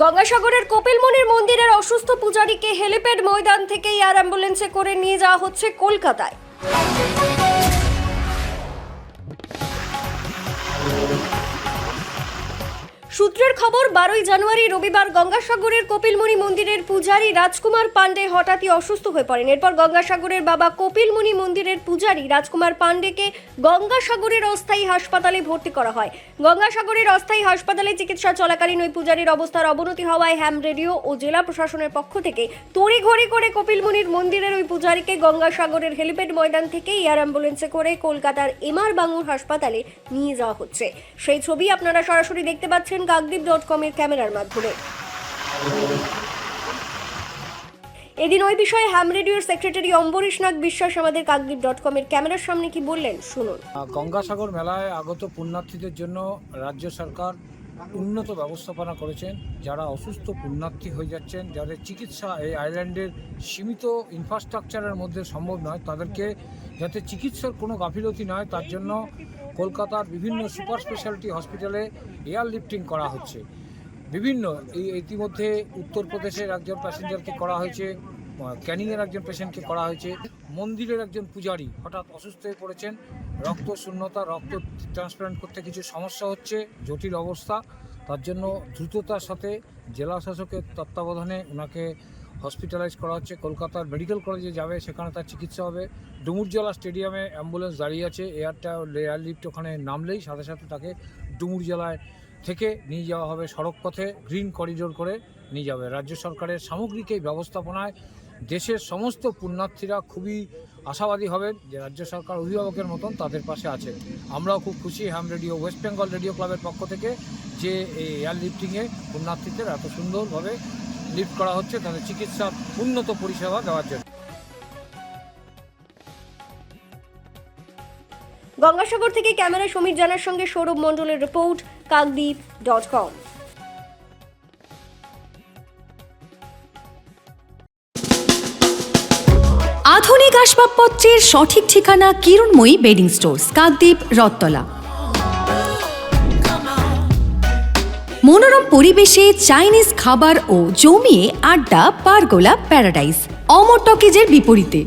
গঙ্গাসাগরের কপিলমুনির মন্দিরের অসুস্থ পূজারীকে হেলিপ্যাড ময়দান থেকে এয়ার অ্যাম্বুলেন্সে করে নিয়ে যাওয়া হচ্ছে কলকাতায়। সূত্রের খবর, বারোই জানুয়ারি রবিবার গঙ্গাসাগরের কপিলমুনি মন্দিরের পূজারী রাজকুমার পাণ্ডে হঠাৎই অসুস্থ হয়ে পড়েন। এরপর গঙ্গাসাগরের বাবা কপিলমুনি মন্দিরের পূজারী রাজকুমার পাণ্ডেকে গঙ্গাসাগরের অস্থায়ী হাসপাতালে ভর্তি করা হয়। গঙ্গাসাগরের অস্থায়ী হাসপাতালে চিকিৎসা চলাকালীন ওই পূজারীর অবস্থার অবনতি হওয়ায় হ্যাম রেডিও ও জেলা প্রশাসনের পক্ষ থেকে তড়িঘড়ি করে কপিলমুনির মন্দিরের ওই পূজারীকে গঙ্গাসাগরের হেলিপ্যাড ময়দান থেকে এয়ার অ্যাম্বুলেন্সে করে কলকাতার এমআর বাঙুর হাসপাতালে নিয়ে যাওয়া হচ্ছে। সেই ছবি আপনারা সরাসরি দেখতে পাচ্ছেন। কাকদ্বীপ ডট কমের ক্যামেরার মাধ্যমে। এদিন ওই বিষয়ে হ্যাম রেডিওর সেক্রেটারি অম্বরীশ নাগ বিশ্বাস আমাদের কাকদ্বীপ ডট কমের ক্যামেরার সামনে কি বললেন, শুনুন। গঙ্গাসাগর মেলায় আগত পুণ্যার্থীদের জন্য রাজ্য সরকার উন্নত ব্যবস্থাপনা করেছেন, যারা অসুস্থ পুণ্যার্থী হয়ে যাচ্ছেন, যাদের চিকিৎসা এই আইল্যান্ডের সীমিত ইনফ্রাস্ট্রাকচারের মধ্যে সম্ভব নয়, তাদেরকে যাতে চিকিৎসার কোনো গাফিলতি নয়, তার জন্য কলকাতার বিভিন্ন সুপার স্পেশালিটি হসপিটালে এয়ার লিফটিং করা হচ্ছে। বিভিন্ন ইতিমধ্যে উত্তরপ্রদেশের একজন প্যাসেঞ্জারকে করা হয়েছে ক্যানিংয়ের একজন পেশেন্টকে করা হয়েছে। মন্দিরের একজন পূজারী হঠাৎ অসুস্থ হয়ে পড়েছেন, রক্ত শূন্যতা, রক্ত ট্রান্সপ্লান্ট করতে কিছু সমস্যা হচ্ছে, জটিল অবস্থা, তার জন্য দ্রুততার সাথে জেলা শাসকের তত্ত্বাবধানে ওনাকে হসপিটালাইজ করা হচ্ছে। কলকাতার মেডিকেল কলেজে যাবে, সেখানে তার চিকিৎসা হবে। ডুমুরজলা স্টেডিয়ামে অ্যাম্বুলেন্স দাঁড়িয়ে আছে। এয়ারটা এয়ার লিফট ওখানে নামলেই সাথে সাথে তাকে ডুমুরজলায় থেকে নিয়ে যাওয়া হবে সড়ক পথে গ্রিন করিডোর করে নিয়ে যাবে রাজ্য সরকারের সামগ্রিক এই ব্যবস্থাপনায় দেশের সমস্ত পুণ্যার্থীরা খুবই আশাবাদী হবেন যে রাজ্য সরকার অভিভাবকের মতন তাদের পাশে আছে আমরাও খুব খুশি ham radio west Bengal radio ক্লাবের পক্ষ থেকে যে এই এয়ার লিফটিংয়ে পুণ্যার্থীদের এত সুন্দরভাবে লিফট করা হচ্ছে, তাদের চিকিৎসার উন্নত পরিষেবা দেওয়ার জন্য। গঙ্গাসাগর থেকে ক্যামেরা সমীর জানার সঙ্গে সৌরভ মণ্ডলের রিপোর্ট, কাকদ্বীপ ডট কম। আধুনিক আসবাবপত্রের সঠিক ঠিকানা কিরণময়ী বেডিং স্টোর্স, কাকদ্বীপ রত্তলা মনোরম পরিবেশে চাইনিজ খাবার ও জমিয়ে আড্ডা পারগোলা প্যারাডাইস অমর টকিজের বিপরীতে।